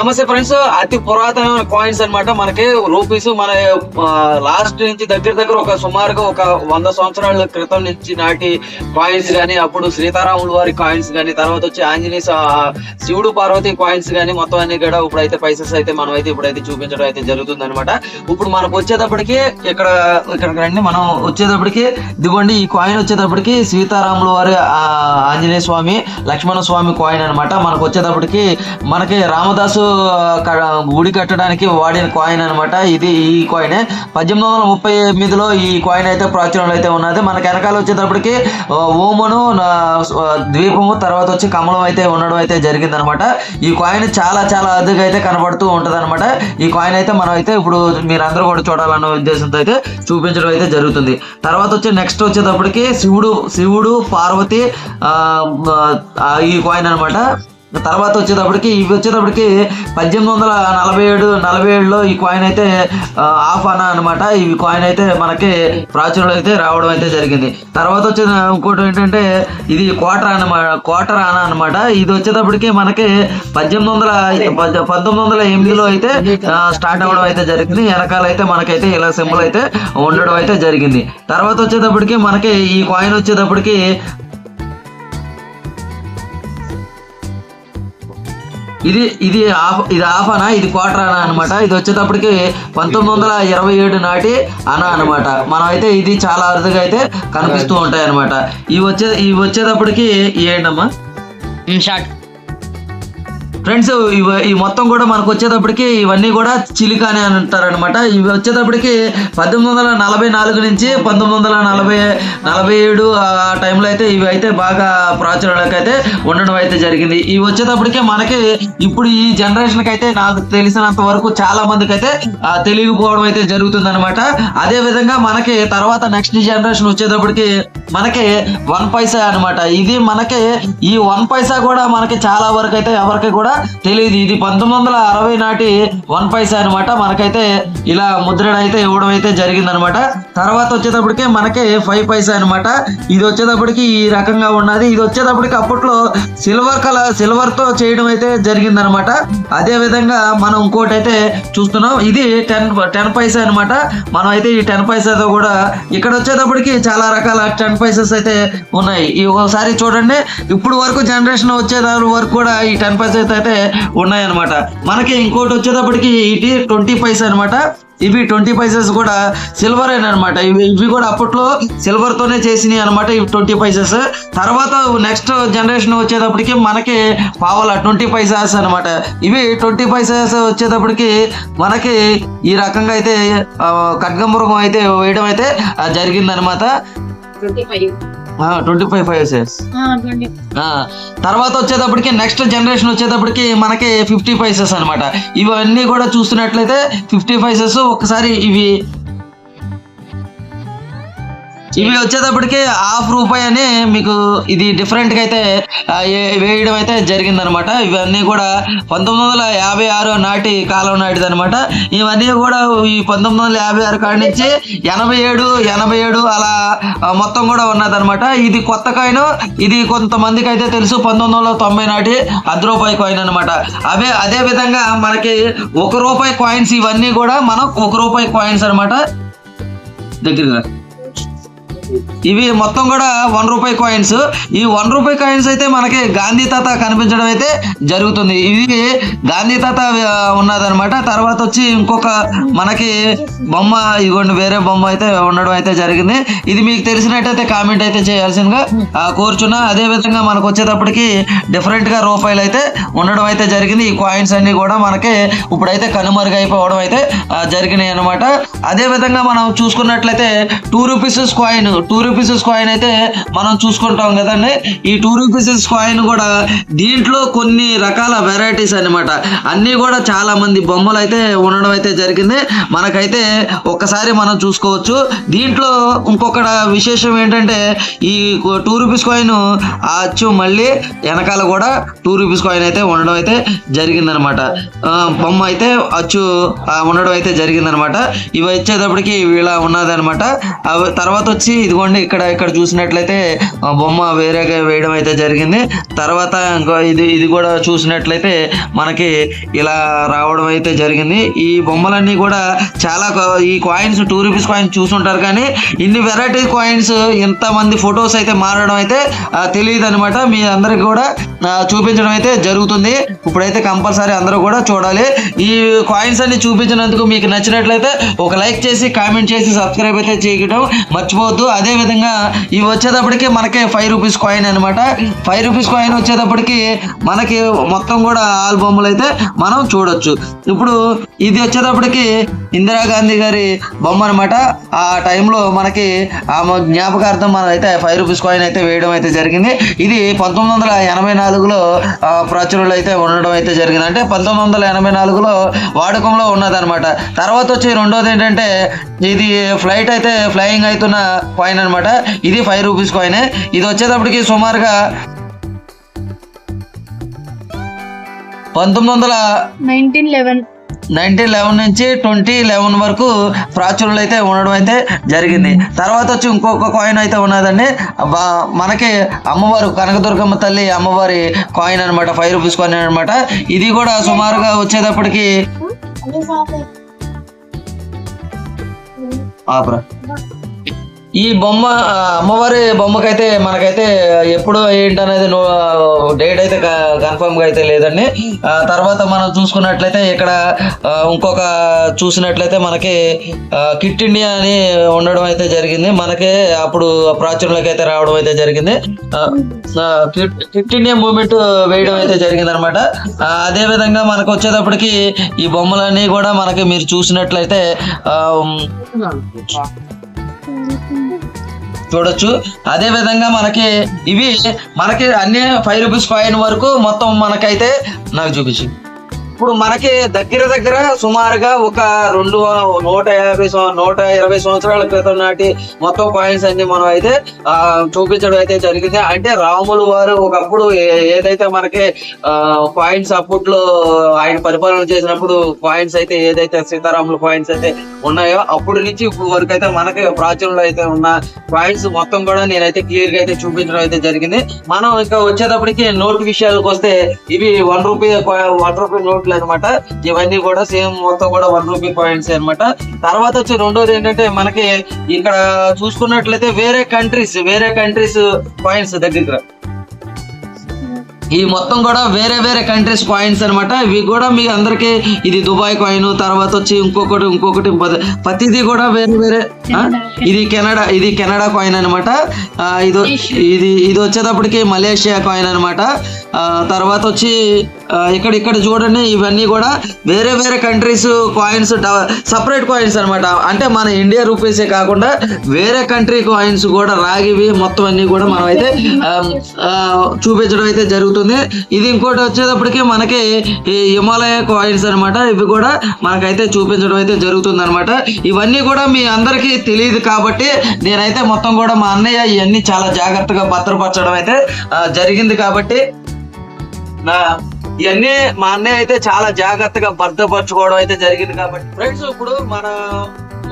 నమస్తే ఫ్రెండ్స్ అతి పురాతనమైన కాయిన్స్ అన్నమాట. మనకి రూపీస్ మన లాస్ట్ నుంచి దగ్గర దగ్గర ఒక సుమారుగా ఒక వంద సంవత్సరాల క్రితం నుంచి నాటి కాయిన్స్ గానీ అప్పుడు సీతారాముల వారి కాయిన్స్ గానీ తర్వాత వచ్చి ఆంజనేయ శివుడు పార్వతి కాయిన్స్ గానీ మొత్తం అన్ని కూడా ఇప్పుడు అయితే పైసెస్ అయితే మనం అయితే ఇప్పుడైతే చూపించడం అయితే జరుగుతుంది అనమాట ఇప్పుడు మనకు వచ్చేటప్పటికి ఇక్కడ ఇక్కడ రండి. మనం వచ్చేటప్పటికి దిగోండి ఈ కాయిన్ వచ్చేటప్పటికి సీతారాముల వారి ఆంజనేయ స్వామి లక్ష్మణ స్వామి కాయిన్ అన్నమాట. మనకు వచ్చేటప్పటికి మనకి రామదాసు గుడి కట్టడానికి వాడిన కాయిన్ అనమాట ఇది ఈ కాయిన్ పద్దెనిమిది వందల ముప్పై ఎనిమిదిలో ఈ కాయిన్ అయితే ప్రాచుర్యంలో అయితే ఉన్నది. మనకి వెనకాల వచ్చేటప్పటికి ఓమును ద్వీపము తర్వాత వచ్చి కమలం అయితే ఉండడం అయితే జరిగింది అనమాట ఈ కాయిన్ చాలా చాలా అదుగా అయితే కనబడుతూ ఉంటుంది అనమాట ఈ కాయిన్ అయితే మనం అయితే ఇప్పుడు మీరందరూ కూడా చూడాలన్న ఉద్దేశంతో అయితే చూపించడం అయితే జరుగుతుంది. తర్వాత వచ్చి నెక్స్ట్ వచ్చేటప్పటికి శివుడు శివుడు పార్వతి ఈ కాయిన్ అనమాట తర్వాత వచ్చేటప్పటికి ఇవి వచ్చేటప్పటికి పద్దెనిమిది వందల నలభై ఏడు నలభై ఏడులో ఈ కాయిన్ అయితే ఆఫ్ అన అనమాట ఈ కాయిన్ అయితే మనకి ప్రాచుర్యం అయితే రావడం అయితే జరిగింది. తర్వాత వచ్చే ఇంకోటి ఏంటంటే ఇది క్వార్టర్ అనమాట క్వార్టర్ అన అనమాట ఇది వచ్చేటప్పటికి మనకి పద్దెనిమిది వందల పంతొమ్మిది వందల ఎనిమిదిలో అయితే స్టార్ట్ అవ్వడం అయితే జరిగింది. వెనకాల అయితే మనకైతే ఇలా సింబల్ అయితే ఉండడం అయితే జరిగింది. తర్వాత వచ్చేటప్పటికి మనకి ఈ కాయిన్ వచ్చేటప్పటికి ఇది ఇది ఆఫ్ ఇది ఆఫ్ అనా ఇది క్వార్టరానా అనమాట ఇది వచ్చేటప్పటికి పంతొమ్మిది వందల ఇరవై ఏడు నాటి అనా అనమాట మనం అయితే ఇది చాలా అరుదుగా అయితే కనిపిస్తూ ఉంటాయి అనమాట ఇవి వచ్చే ఇవి వచ్చేటప్పటికి ఏంటమ్మా? షార్ట్ ఫ్రెండ్స్ ఇవి ఈ మొత్తం కూడా మనకు వచ్చేటప్పటికి ఇవన్నీ కూడా చిలిక అని అంటారనమాట ఇవి వచ్చేటప్పటికి పద్దెనిమిది వందల నలభై నాలుగు నుంచి పంతొమ్మిది వందల నలభై నలభై ఏడు ఆ టైంలో అయితే ఇవి అయితే బాగా ప్రాచుర్యంలోకి అయితే ఉండడం అయితే జరిగింది. ఇవి వచ్చేటప్పటికి మనకి ఇప్పుడు ఈ జనరేషన్కి అయితే నాకు తెలిసినంత వరకు చాలా మందికి అయితే తెలియకపోవడం అయితే జరుగుతుంది అనమాట అదే విధంగా మనకి తర్వాత నెక్స్ట్ జనరేషన్ వచ్చేటప్పటికి మనకి వన్ పైసా అన్నమాట. ఇది మనకి ఈ వన్ పైసా కూడా మనకి చాలా వరకు అయితే ఎవరికి కూడా తెలియదు ఇది పంతొమ్మిది వందల అరవై నాటి వన్ పైసా అనమాట మనకైతే ఇలా ముద్రణ అయితే ఇవ్వడం అయితే జరిగింది అనమాట తర్వాత వచ్చేటప్పటికి మనకి ఫైవ్ పైసా అనమాట ఇది వచ్చేటప్పటికి ఈ రకంగా ఉన్నది. ఇది వచ్చేటప్పటికి అప్పట్లో సిల్వర్ కలర్ సిల్వర్తో చేయడం అయితే జరిగింది అనమాట అదే విధంగా మనం ఇంకోటి అయితే చూస్తున్నాం. ఇది టెన్ టెన్ పైసా అనమాట మనం అయితే ఈ టెన్ పైసాతో కూడా ఇక్కడ వచ్చేటప్పటికి చాలా రకాల టెన్ పైసెస్ అయితే ఉన్నాయి. ఈ ఒకసారి చూడండి. ఇప్పుడు వరకు జనరేషన్ వచ్చేదాని వరకు కూడా ఈ టెన్ పైస అయితే ఉన్నాయి అనమాట మనకి ఇంకోటి వచ్చేటప్పటికి ఇటీ ట్వంటీ పైసా అనమాట ఇవి ట్వంటీ పైసెస్ కూడా సిల్వర్ అనమాట ఇవి ఇవి కూడా అప్పట్లో సిల్వర్ తోనే చేసినాయి అనమాట ఇవి ట్వంటీ పైసెస్. తర్వాత నెక్స్ట్ జనరేషన్ వచ్చేటప్పటికి మనకి పావల ట్వంటీ పైసాస్ అనమాట ఇవి ట్వంటీ పైసాస్ వచ్చేటప్పటికి మనకి ఈ రకంగా అయితే ఖడ్గమృగం అయితే వేయడం అయితే జరిగింది అనమాట twenty five. Twenty five paises twenty తర్వాత వచ్చేటప్పటికి నెక్స్ట్ జనరేషన్ వచ్చేటప్పటికి మనకి ఫిఫ్టీ పైసెస్ అనమాట ఇవన్నీ కూడా చూస్తున్నట్లయితే ఫిఫ్టీ పైసెస్ ఒకసారి ఇవి ఇవి వచ్చేటప్పటికి హాఫ్ రూపాయి అని మీకు ఇది డిఫరెంట్గా అయితే వేయడం అయితే జరిగింది అనమాట ఇవన్నీ కూడా పంతొమ్మిది వందల యాభై ఆరు నాటి కాలం నాటిది అనమాట ఇవన్నీ కూడా ఈ పంతొమ్మిది వందల యాభై ఆరు కాడి నుంచి ఎనభై ఏడు ఎనభై ఏడు అలా మొత్తం కూడా ఉన్నదన్నమాట ఇది కొత్త కాయిన్ ఇది కొంతమందికి అయితే తెలుసు పంతొమ్మిది వందల తొంభై నాటి అర్ధ రూపాయి కాయిన్ అనమాట. అవే అదే విధంగా మనకి ఒక రూపాయి కాయిన్స్ ఇవన్నీ కూడా మనం ఒక రూపాయి కాయిన్స్ అనమాట. దగ్గరగా ఇవి మొత్తం కూడా వన్ రూపాయి కాయిన్స్ ఈ వన్ రూపాయి కాయిన్స్ అయితే మనకి గాంధీ తాత కనిపించడం అయితే జరుగుతుంది. ఇది గాంధీ తాత ఉన్నదనమాట తర్వాత వచ్చి ఇంకొక మనకి బొమ్మ ఇదిగోండి వేరే బొమ్మ అయితే ఉండడం అయితే జరిగింది. ఇది మీకు తెలిసినట్టయితే కామెంట్ అయితే చేయాల్సిందిగా కోరుచున్నా. అదే విధంగా మనకు వచ్చేటప్పటికి డిఫరెంట్గా రూపాయలు అయితే ఉండడం అయితే జరిగింది. ఈ కాయిన్స్ అన్ని కూడా మనకి ఇప్పుడైతే కనుమరుగైపోవడం అయితే జరిగినాయి అనమాట అదే విధంగా మనం చూసుకున్నట్లయితే two rupees coin two rupees coin అయితే మనం చూసుకుంటాం కదండి. ఈ టూ రూపీస్ కాయిన్ కూడా దీంట్లో కొన్ని రకాల వెరైటీస్ అన్నమాట. అన్నీ కూడా చాలా మంది బొమ్మలు అయితే ఉండడం అయితే జరిగింది. మనకైతే ఒక్కసారి మనం చూసుకోవచ్చు. దీంట్లో ఇంకొక విశేషం ఏంటంటే ఈ టూ రూపీస్ కాయిన్ ఆ అచ్చు మళ్ళీ వెనకాల కూడా టూ రూపీస్ కాయిన్ అయితే ఉండడం అయితే జరిగిందనమాట బొమ్మ అయితే అచ్చు ఉండడం అయితే జరిగిందనమాట ఇవి వచ్చేటప్పటికి ఇలా ఉన్నదనమాట తర్వాత వచ్చి ఇదిగోండి ఇక్కడ ఇక్కడ చూసినట్లయితే బొమ్మ వేరేగా వేయడం అయితే జరిగింది. తర్వాత ఇంకో ఇది ఇది కూడా చూసినట్లయితే మనకి ఇలా రావడం అయితే జరిగింది. ఈ బొమ్మలన్నీ కూడా చాలా ఈ కాయిన్స్ టూ రూపీస్ కాయిన్స్ చూసుంటారు కానీ ఇన్ని వెరైటీ కాయిన్స్ ఇంతమంది ఫొటోస్ అయితే మారడం అయితే తెలియదు అనమాట మీ అందరికి కూడా చూపించడం అయితే జరుగుతుంది. ఇప్పుడైతే కంపల్సరీ అందరూ కూడా చూడాలి. ఈ కాయిన్స్ అన్ని చూపించినందుకు మీకు నచ్చినట్లయితే ఒక లైక్ చేసి కామెంట్ చేసి సబ్స్క్రైబ్ అయితే చేయడం మర్చిపోవద్దు. అదే విధంగా ఇవి వచ్చేటప్పటికి మనకి ఫైవ్ రూపీస్ కాయిన్ అనమాట ఫైవ్ రూపీస్ కాయిన్ వచ్చేటప్పటికి మనకి మొత్తం కూడా ఆల్బమ్లు అయితే మనం చూడొచ్చు. ఇప్పుడు ఇది వచ్చేటప్పటికి ఇందిరాగాంధీ గారి బొమ్మ అనమాట ఆ టైంలో మనకి ఆమె జ్ఞాపకార్థం మన అయితే ఫైవ్ రూపీస్ కాయిన్ అయితే వేయడం అయితే జరిగింది. ఇది పంతొమ్మిది వందల ఎనభై నాలుగులో ఆ, ప్రాచుర్యంలో అయితే ఉండడం అయితే జరిగింది. అంటే పంతొమ్మిది వందల ఎనభై నాలుగులో వాడకంలో ఉన్నదనమాట తర్వాత వచ్చి రెండోది ఏంటంటే ఇది ఫ్లైట్ అయితే ఫ్లయింగ్ అవుతున్న కాయిన్ అనమాట ఇది ఫైవ్ రూపీస్ కాయిన్ ఇది వచ్చేటప్పటికి సుమారుగా పంతొమ్మిది వందల నైన్టీన్ లెవెన్. నైన్టీన్ లెవెన్ నుంచి ట్వంటీ లెవెన్ వరకు ప్రాచుర్యంలో అయితే ఉండడం అయితే జరిగింది. తర్వాత వచ్చి ఇంకొక కాయిన్ అయితే ఉన్నదండి. మనకి అమ్మవారు కనకదుర్గమ్మ తల్లి అమ్మవారి కాయిన్ అనమాట ఫైవ్ రూపీస్ కాయిన్ అనమాట ఇది కూడా సుమారుగా వచ్చేటప్పటికి ఆపరా. ఈ బొమ్మ అమ్మవారి బొమ్మకైతే మనకైతే ఎప్పుడు ఏంటనేది డేట్ అయితే కన్ఫర్మ్గా అయితే లేదండి. తర్వాత మనం చూసుకున్నట్లయితే ఇక్కడ ఇంకొక చూసినట్లయితే మనకి కిట్ ఇండియా అని ఉండడం అయితే జరిగింది. మనకి అప్పుడు ప్రాచుర్యంలోకి అయితే రావడం అయితే జరిగింది. కిట్ ఇండియా మూమెంట్ వేయడం అయితే జరిగింది అనమాట అదేవిధంగా మనకు వచ్చేటప్పటికి ఈ బొమ్మలన్నీ కూడా మనకి మీరు చూసినట్లయితే చూడొచ్చు. అదే విధంగా మనకి ఇవి మనకి అన్ని ఫైవ్ రూపీస్ కాయిన్ వరకు మొత్తం మనకైతే నాకు చూపించు. ఇప్పుడు మనకి దగ్గర దగ్గర సుమారుగా ఒక రెండు నూట యాభై నూట ఇరవై సంవత్సరాల క్రితం నాటి మొత్తం కాయిన్స్ అన్ని మనం అయితే ఆ, చూపించడం అయితే జరిగింది. అంటే రాములు వారు ఒకప్పుడు ఏదైతే మనకి కాయిన్స్ అప్పట్లో ఆయన పరిపాలన చేసినప్పుడు కాయిన్స్ అయితే ఏదైతే సీతారాములు కాయిన్స్ అయితే ఉన్నాయో అప్పుడు నుంచి ఇప్పుడు వరకు అయితే మనకి ప్రాచుర్యంలో అయితే ఉన్న కాయిన్స్ మొత్తం కూడా నేనైతే క్లియర్గా అయితే చూపించడం అయితే జరిగింది. మనం ఇంకా వచ్చేటప్పటికి నోట్ విషయాలకు వస్తే ఇవి వన్ రూపీ వన్ రూపీ నోట్లు అన్నమాట. ఇవన్నీ కూడా సేమ్ మొత్తం కూడా వన్ రూపీ పాయింట్స్ అన్నమాట. తర్వాత వచ్చి రెండోది ఏంటంటే మనకి ఇక్కడ చూసుకున్నట్లయితే వేరే కంట్రీస్ వేరే కంట్రీస్ పాయింట్స్ దగ్గర. ఈ మొత్తం కూడా వేరే వేరే కంట్రీస్ కాయిన్స్ అన్నమాట. ఇవి కూడా మీ అందరికి ఇది దుబాయ్ కాయిన్ తర్వాత వచ్చి ఇంకొకటి ఇంకొకటి ప్రతిదీ కూడా వేరే వేరే? ఇది కెనడా ఇది కెనడా కాయిన్ అనమాట ఇది ఇది ఇది వచ్చేటప్పటికి మలేషియా కాయిన్ అనమాట తర్వాత వచ్చి ఇక్కడ ఇక్కడ చూడండి ఇవన్నీ కూడా వేరే వేరే కంట్రీస్ కాయిన్స్ సపరేట్ కాయిన్స్ అనమాట అంటే మన ఇండియా రూపీసే కాకుండా వేరే కంట్రీ కాయిన్స్ కూడా రాగివి మొత్తం అన్ని కూడా మనం అయితే చూపించడం అయితే జరుగుతుంది. ఇది ఇంకోటి వచ్చేటప్పటికి మనకి ఈ హిమాలయ కాయిన్స్ అనమాట ఇవి కూడా మనకైతే చూపించడం అయితే జరుగుతుంది అనమాట ఇవన్నీ కూడా మీ అందరికీ తెలియదు కాబట్టి నేనైతే మొత్తం కూడా మా అన్నయ్య ఇవన్నీ చాలా జాగ్రత్తగా భద్రపరచడం అయితే జరిగింది కాబట్టి నా ఇవన్నీ మా అన్నయ్య అయితే చాలా జాగ్రత్తగా భద్రపరచుకోవడం అయితే జరిగింది కాబట్టి. ఫ్రెండ్స్ ఇప్పుడు మన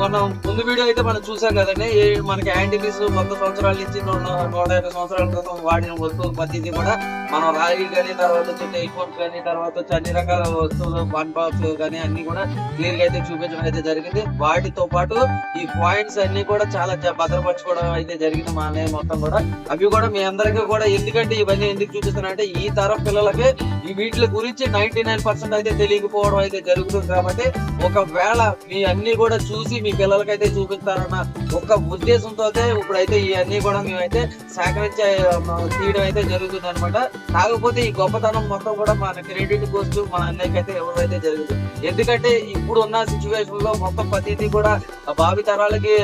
మనం ముందు వీడియో అయితే మనం చూసాం కదండి. మనకి యాంటీబీస్ వంద సంవత్సరాల నుంచి నూట యాభై సంవత్సరాల క్రితం వాడిన వస్తువు ప్రతిదీ కూడా మనం రాగి కానీ తర్వాత వచ్చి టెలిఫోన్స్ కానీ తర్వాత వచ్చి అన్ని రకాల వస్తువులు వన్ బాక్స్ కానీ అన్ని కూడా క్లియర్గా అయితే చూపించడం అయితే జరిగింది. వాటితో పాటు ఈ పాయింట్స్ అన్ని కూడా చాలా జ- భద్రపరచుకోవడం అయితే జరిగింది మా అన్నయ్య మొత్తం కూడా. అవి కూడా మీ అందరికీ కూడా ఎందుకంటే ఇవన్నీ ఎందుకు చూపిస్తున్నా అంటే ఈ తరం పిల్లలకి ఈ వీటి గురించి నైన్టీ నైన్ పర్సెంట్ అయితే తెలియకపోవడం అయితే జరుగుతుంది కాబట్టి ఒకవేళ మీ అన్ని కూడా చూసి మీ పిల్లలకైతే చూపిస్తారన్న ఒక ఉద్దేశంతో ఇప్పుడైతే ఇవన్నీ కూడా మేమైతే సేకరించే తీయడం అయితే జరుగుతుంది అనమాట కాకపోతే ఈ గొప్పతనం మొత్తం కూడా మన క్రెడిట్ కోస్ట్ మన అన్నయ్యకైతే అయితే ఎవరైతే జరుగుతుంది. ఎందుకంటే ఇప్పుడు ఉన్న సిచ్యువేషన్లో మొత్తం ప్రతిదీ కూడా భావి తరాలకి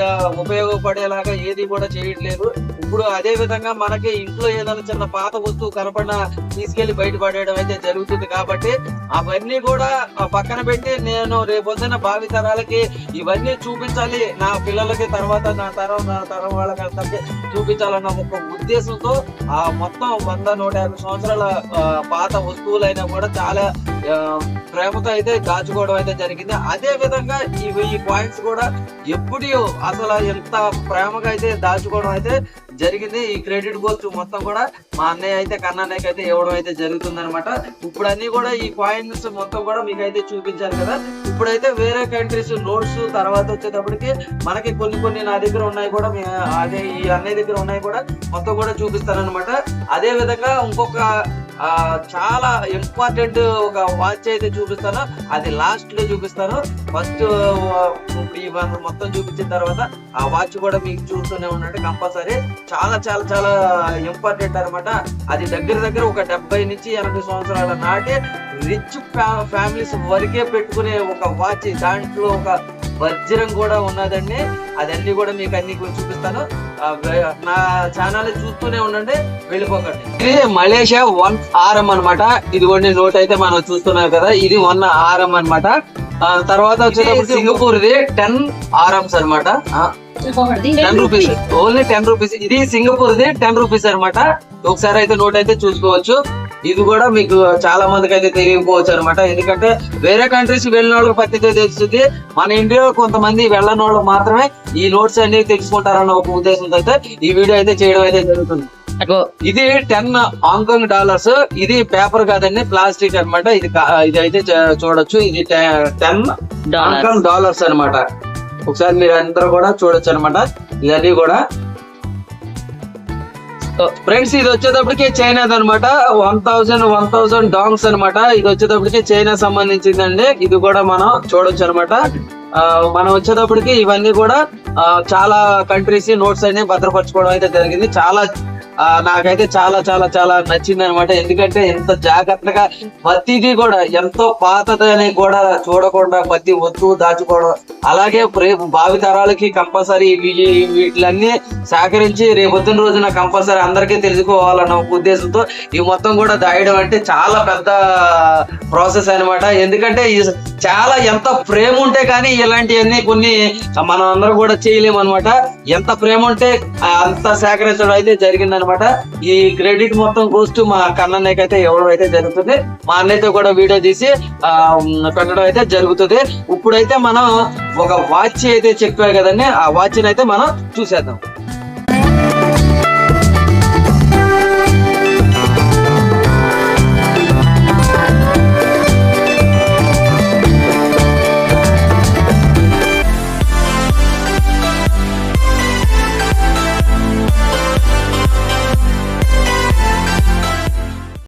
ఉపయోగపడేలాగా ఏది కూడా చేయట్లేదు. ఇప్పుడు అదే విధంగా మనకి ఇంట్లో ఏదైనా చిన్న పాత వస్తువు కనపడినా తీసుకెళ్ళి బయట పడేయడం అయితే జరుగుతుంది కాబట్టి అవన్నీ కూడా పక్కన పెట్టి నేను రేపొద్దున భావి తరాలకి ఇవన్నీ చూపించాలి. నా పిల్లలకి తర్వాత నా తరం నా తరం వాళ్ళకి అందరికీ చూపించాలన్న ఒక ఉద్దేశంతో ఆ మొత్తం వంద నూట యాభై సంవత్సరాల పాత వస్తువులైనా కూడా చాలా ప్రేమతో అయితే దాచుకోవడం అయితే జరిగింది. అదే విధంగా ఇవి ఈ పాయింట్స్ కూడా ఎప్పుడు అసలు ఎంత ప్రేమగా అయితే దాచుకోవడం అయితే జరిగింది. ఈ క్రెడిట్ గోల్స్ మొత్తం కూడా మా అన్నయ్య అయితే కన్నయ్యకి అయితే ఇవ్వడం అయితే జరుగుతుంది అనమాట ఇప్పుడు అన్ని కూడా ఈ కాయిన్స్ మొత్తం కూడా మీకు అయితే చూపించారు కదా. ఇప్పుడైతే వేరే కంట్రీస్ నోట్స్ తర్వాత వచ్చేటప్పటికి మనకి కొన్ని కొన్ని నా దగ్గర ఉన్నాయి కూడా అదే ఈ అన్నయ్య దగ్గర ఉన్నాయి కూడా మొత్తం కూడా చూపిస్తాను అనమాట అదే విధంగా ఇంకొక చాలా ఇంపార్టెంట్ ఒక వాచ్ అయితే చూపిస్తాను. అది లాస్ట్లో చూపిస్తాను. ఫస్ట్ ఈ మొత్తం చూపించిన తర్వాత ఆ వాచ్ కూడా మీకు చూస్తూనే ఉండండి కంపల్సరీ చాలా చాలా చాలా ఇంపార్టెంట్ అనమాట అది దగ్గర దగ్గర ఒక డెబ్బై నుంచి ఎనభై సంవత్సరాల నాటి రిచ్ ఫ్యామిలీస్ వరకే పెట్టుకునే ఒక వాచ్ దాంట్లో ఒక వజ్రం కూడా ఉన్నదండి. అదన్నీ కూడా మీకు అన్ని కూడా చూపిస్తాను. నా ఛానల్ చూస్తూనే ఉండండి వెళ్ళిపోకండి. ఇది మలేషియా వన్ ఆర్ఎం అన్నమాట. ఇదిగోండి నోట్ అయితే మనం చూస్తున్నాం కదా ఇది వన్ ఆర్ఎం అన్నమాట. ఆ, తర్వాత వచ్చేటప్పుడు సింగపూర్ ఇది టెన్ ఆర్ఎంస్ అనమాట ten rupees only ten rupees. ఇది సింగపూర్ ది టెన్ రూపీస్ అన్నమాట. ఒకసారి అయితే నోట్ అయితే చూసుకోవచ్చు. ఇది కూడా మీకు చాలా మందికి అయితే తెలియకపోవచ్చు అనమాట ఎందుకంటే వేరే కంట్రీస్ వెళ్ళిన వాళ్ళకి పత్తితే తెలుస్తుంది. మన ఇండియాలో కొంతమంది వెళ్ళని వాళ్ళు మాత్రమే ఈ నోట్స్ అన్ని తెలుసుకుంటారన్న ఒక ఉద్దేశంతో అయితే ఈ వీడియో అయితే చేయడం అయితే జరుగుతుంది. ఇది టెన్ హాంకాంగ్ డాలర్స్. ఇది పేపర్ కాదండి ప్లాస్టిక్ అన్నమాట. ఇది ఇది అయితే చూడొచ్చు. ఇది టెన్ హాంకాంగ్ డాలర్స్ అన్నమాట. ఒకసారి మీరు అందరూ కూడా చూడొచ్చు అనమాట ఇవన్నీ కూడా ఫ్రెండ్స్ ఇది వచ్చేటప్పటికి చైనా అనమాట one thousand one thousand dongs అన్నమాట. ఇది వచ్చేటప్పటికి చైనా సంబంధించిందండి. ఇది కూడా మనం చూడొచ్చు అనమాట మనం వచ్చేటప్పటికి ఇవన్నీ కూడా చాలా కంట్రీస్ నోట్స్ అన్ని భద్రపరచుకోవడం అయితే జరిగింది. చాలా నాకైతే చాలా చాలా చాలా నచ్చింది అనమాట ఎందుకంటే ఎంత జాగ్రత్తగా ప్రతిదీ కూడా ఎంతో పాతదని కూడా చూడకుండా ప్రతి వస్తువు దాచుకోవడం అలాగే రేపు భావి తరాలకి కంపల్సరీ వీటిలన్నీ సేకరించి రేపొద్దున రోజున కంపల్సరీ అందరికీ తెలుసుకోవాలన్న ఒక ఉద్దేశంతో ఈ మొత్తం కూడా దాయడం అంటే చాలా పెద్ద ప్రాసెస్ అన్నమాట. ఎందుకంటే చాలా ఎంత ప్రేమ ఉంటే కానీ ఇలాంటివన్నీ కొన్ని మనం అందరం కూడా చేయలేము అనమాట ఎంత ప్రేమ ఉంటే అంత సేకరించడం అయితే జరిగింది అనమాట ఈ క్రెడిట్ మొత్తం గోస్ట్ మా కన్నయ్యకి అయితే ఇవ్వడం అయితే జరుగుతుంది. మా అన్నయ్యతో కూడా వీడియో తీసి ఆ పెట్టడం అయితే జరుగుతుంది. ఇప్పుడైతే మనం ఒక వాచ్ అయితే చెప్పారు కదండి ఆ వాచ్ అయితే మనం చూసేద్దాం.